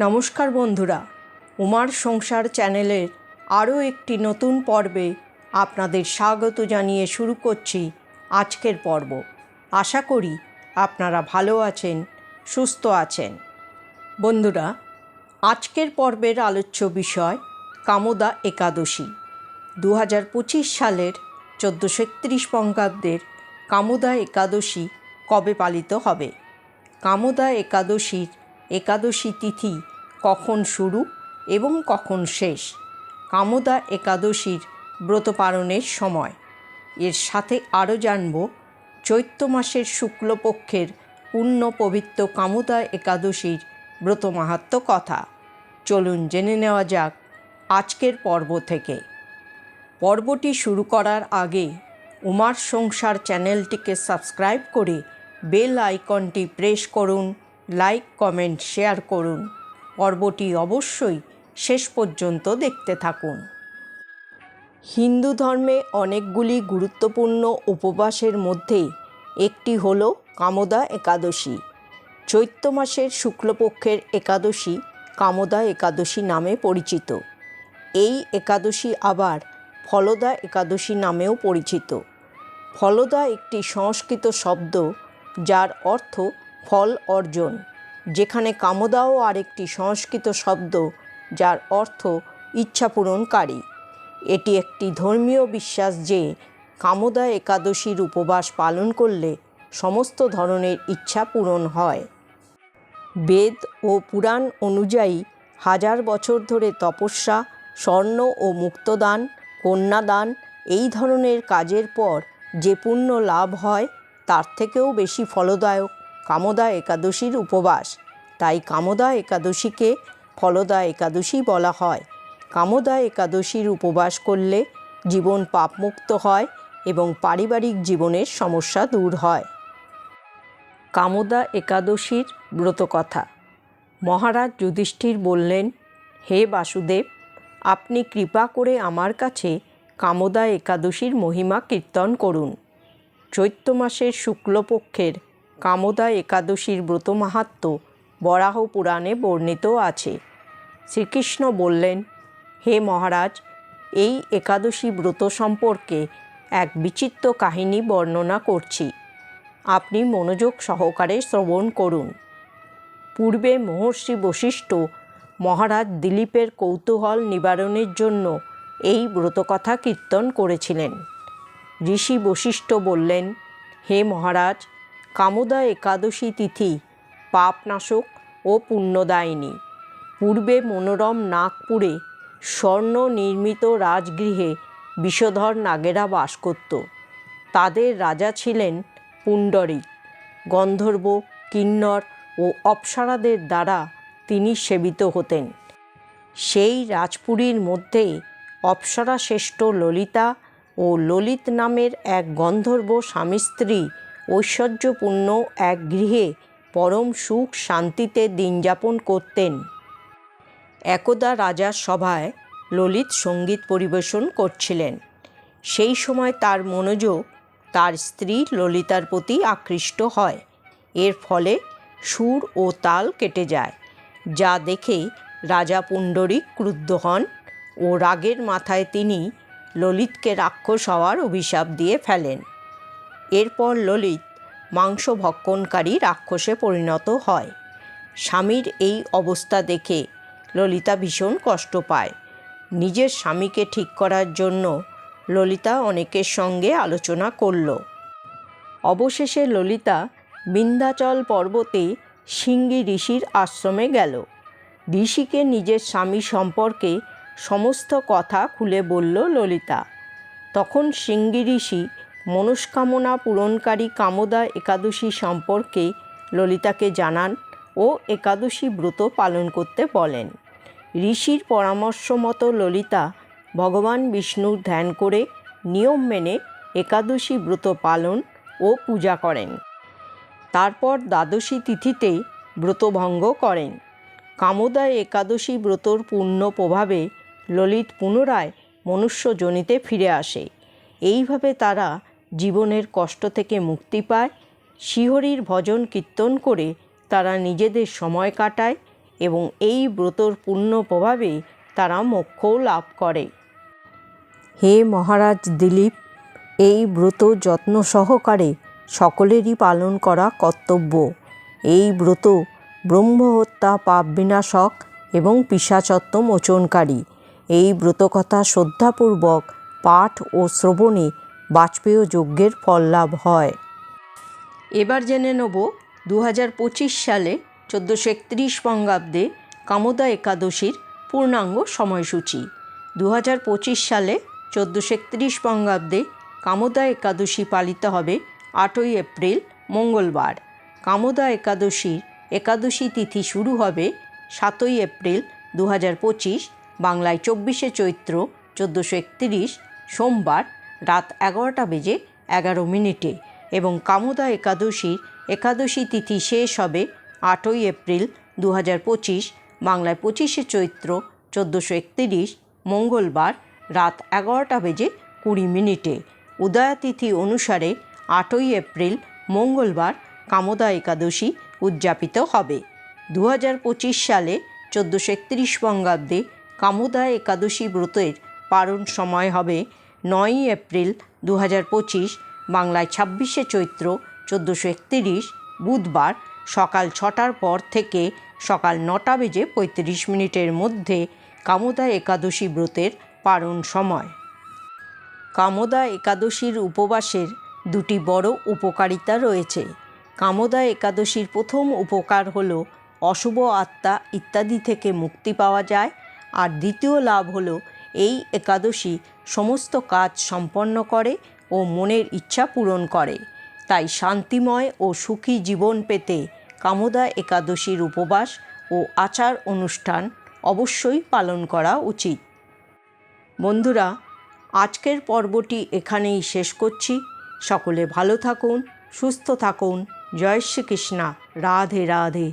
নমস্কার বন্ধুরা, উমার সংসার চ্যানেলের আরও একটি নতুন পর্বে আপনাদের স্বাগত জানিয়ে শুরু করছি আজকের পর্ব। আশা করি আপনারা ভালো আছেন, সুস্থ আছেন। বন্ধুরা, আজকের পর্বের আলোচ্য বিষয় কামদা একাদশী। দু হাজার পঁচিশ সালের চোদ্দোশো একত্রিশ বঙ্গাব্দের কামদা একাদশী কবে পালিত হবে? কামদা একাদশীর একাদশী তিথি কখন শুরু এবং কখন শেষ? কামদা একাদশীর ব্রত পালনের সময়। এর সাথে আরও জানব চৈত্র মাসের শুক্লপক্ষের পূর্ণ পবিত্র কামদা একাদশীর ব্রত মাহাত্ম কথা। চলুন জেনে নেওয়া যাক আজকের পর্ব থেকে। পর্বটি শুরু করার আগে উমার সংসার চ্যানেলটিকে সাবস্ক্রাইব করে বেল আইকনটি প্রেস করুন লাইক, কমেন্ট, শেয়ার করুন। পর্বটি অবশ্যই শেষ পর্যন্ত দেখতে থাকুন। হিন্দু ধর্মে অনেকগুলি গুরুত্বপূর্ণ উপবাসের মধ্যে একটি হল কামদা একাদশী। চৈত্র মাসের শুক্লপক্ষের একাদশী কামদা একাদশী নামে পরিচিত। এই একাদশী আবার ফলদা একাদশী নামেও পরিচিত। ফলদা একটি সংস্কৃত শব্দ যার অর্থ ফল অর্জন, যেখানে কামদাও আরেকটি সংস্কৃত শব্দ, যার অর্থ ইচ্ছা পূরণকারী এটি একটি ধর্মীয় বিশ্বাস যে, কামদা একাদশীর উপবাস পালন করলে সমস্ত ধরনের ইচ্ছা পূরণ হয়। বেদ ও পুরাণ অনুযায়ী, হাজার বছর ধরে তপস্যা, স্বর্ণ ও মুক্তদান, কন্যাদান এই ধরনের কাজের পর যে পুণ্য লাভ হয়, তার থেকেও বেশি ফলদায়ক। কামদা একাদশীর উপবাস। তাই কামদা একাদশীকে ফলদা একাদশী বলা হয়। কামদা একাদশীর উপবাস করলে জীবন পাপমুক্ত হয় এবং পারিবারিক জীবনের সমস্যা দূর হয়। কামদা একাদশীর ব্রতকথা মহারাজ যুধিষ্ঠির বললেন, হে বাসুদেব, আপনি কৃপা করে আমার কাছে কামদা একাদশীর মহিমা কীর্তন করুন। চৈত্র মাসের শুক্লপক্ষের কামদা একাদশীর ব্রত মাহাত্ম বরাহ পুরাণে বর্ণিত আছে। শ্রীকৃষ্ণ বললেন, হে মহারাজ, এই একাদশী ব্রত সম্পর্কে এক বিচিত্র কাহিনী বর্ণনা করছি। আপনি মনোযোগ সহকারে শ্রবণ করুন। পূর্বে মহর্ষি বশিষ্ঠ মহারাজ দিলীপের কৌতূহল নিবারণের জন্য এই ব্রতকথা কীর্তন করেছিলেন। ঋষি বশিষ্ঠ বললেন, হে মহারাজ কামদা একাদশী তিথি, পাপনাশক ও পুণ্যদায়িনী। পূর্বে মনোরম নাগপুরে স্বর্ণ নির্মিত রাজগৃহে বিষধর নাগেরা বাস করত। তাদের রাজা ছিলেন পুণ্ডরিক। গন্ধর্ব, কিন্নর ও অপ্সরাদের দ্বারা তিনি সেবিত হতেন। সেই রাজপুরীর মধ্যে অপ্সরা শ্রেষ্ঠ ললিতা ও ললিত নামের এক গন্ধর্ব স্বামী স্ত্রী ঐশ্বর্যপূর্ণ এক গৃহে পরম সুখ শান্তিতে দিনযাপন করতেন। একদা রাজার সভায় ললিত সংগীত পরিবেশন করছিলেন। সেই সময় তার মনোযোগ তার স্ত্রী ললিতার প্রতি আকৃষ্ট হয়। এর ফলে সুর ও তাল কেটে যায়, যা দেখে রাজা পুণ্ডরিক ক্রুদ্ধ হন ও রাগের মাথায় তিনি ললিতকে রাক্ষস হওয়ার অভিশাপ দিয়ে ফেলেন। এরপর ললিত মাংস ভক্ষণকারী রাক্ষসে পরিণত হয়। স্বামীর এই অবস্থা দেখে ললিতা ভীষণ কষ্ট পায়। নিজের স্বামীকে ঠিক করার জন্য ললিতা অনেকের সঙ্গে আলোচনা করল। অবশেষে ললিতা বিন্ধ্যাচল পর্বতে সিঙ্গি ঋষির আশ্রমে গেল। ঋষিকে নিজের স্বামী সম্পর্কে সমস্ত কথা খুলে বলল ললিতা। তখন সিঙ্গি ঋষি মনস্কামনা পূরণকারী কামদা একাদশী সম্পর্কে ললিতাকে জানান ও একাদশী ব্রত পালন করতে বলেন। ঋষির পরামর্শ মতো ললিতা ভগবান বিষ্ণুর ধ্যান করে নিয়ম মেনে একাদশী ব্রত পালন ও পূজা করেন। তারপর দ্বাদশী তিথিতে ব্রতভঙ্গ করেন। কামদা একাদশী ব্রতর পূর্ণ প্রভাবে ললিত পুনরায় মনুষ্যজনিতে ফিরে আসে। এইভাবে তারা জীবনের কষ্ট থেকে মুক্তি পায়, শিহরির ভজন কীর্তন করে তারা নিজেদের সময় কাটায় এবং এই ব্রতর পূর্ণ প্রভাবে তারা মোক্ষও লাভ করে। হে মহারাজ দিলীপ, এই ব্রত যত্ন সহকারে সকলেরই পালন করা কর্তব্য। এই ব্রত ব্রহ্মহত্যা পাপ বিনাশক এবং পিসাচত্ব মোচনকারী। এই ব্রতকথা শ্রদ্ধাপূর্বক পাঠ ও শ্রবণে বাজপেয় যজ্ঞের ফল লাভ হয়। এবার জেনে নেব দু হাজার পঁচিশ সালে চোদ্দোশো একত্রিশ বঙ্গাব্দে কামোদা একাদশীর পূর্ণাঙ্গ সময়সূচি। দু হাজার পঁচিশ সালে চোদ্দোশো একত্রিশ বঙ্গাব্দে কামোদা একাদশী পালিত হবে আটই এপ্রিল, মঙ্গলবার। কামোদা একাদশীর একাদশী তিথি শুরু হবে সাতই এপ্রিল দু হাজার পঁচিশ, বাংলায় চব্বিশে চৈত্র, চোদ্দোশো একত্রিশ, সোমবার রাত এগারোটা বেজে এগারো মিনিটে এবং কামোদা একাদশীর একাদশী তিথি শেষ হবে আটই এপ্রিল দু হাজার পঁচিশ, বাংলায় পঁচিশে চৈত্র চোদ্দোশো একত্রিশ, মঙ্গলবার রাত এগারোটা বেজে কুড়ি মিনিটে। উদয়াতিথি অনুসারে আটই এপ্রিল মঙ্গলবার কামদা একাদশী উদযাপিত হবে। দু হাজার পঁচিশ সালে চোদ্দোশো একত্রিশ বঙ্গাব্দে কামোদা একাদশী ব্রতের পারণ সময় হবে নয়ই এপ্রিল দু হাজার পঁচিশ, বাংলায় ছাব্বিশে চৈত্র চোদ্দোশো একত্রিশ, বুধবার সকাল ছটার পর থেকে সকাল নটা বেজে পঁয়ত্রিশ মিনিটের মধ্যে কামোদা একাদশী ব্রতের পারণ সময়। কামোদা একাদশীর উপবাসের দুটি বড় উপকারিতা রয়েছে। কামোদা একাদশীর প্রথম উপকার হল অশুভ আত্মা ইত্যাদি থেকে মুক্তি পাওয়া যায়, আর দ্বিতীয় লাভ হলো এই একাদশী সমস্ত কাজ সম্পন্ন করে ও মনের ইচ্ছা পূরণ করে। তাই শান্তিময় ও সুখী জীবন পেতে কামদা একাদশীর উপবাস ও আচার অনুষ্ঠান অবশ্যই পালন করা উচিত। বন্ধুরা, আজকের পর্বটি এখানেই শেষ করছি। সকলে ভালো থাকুন, সুস্থ থাকুন। জয় শ্রীকৃষ্ণা। রাধে রাধে।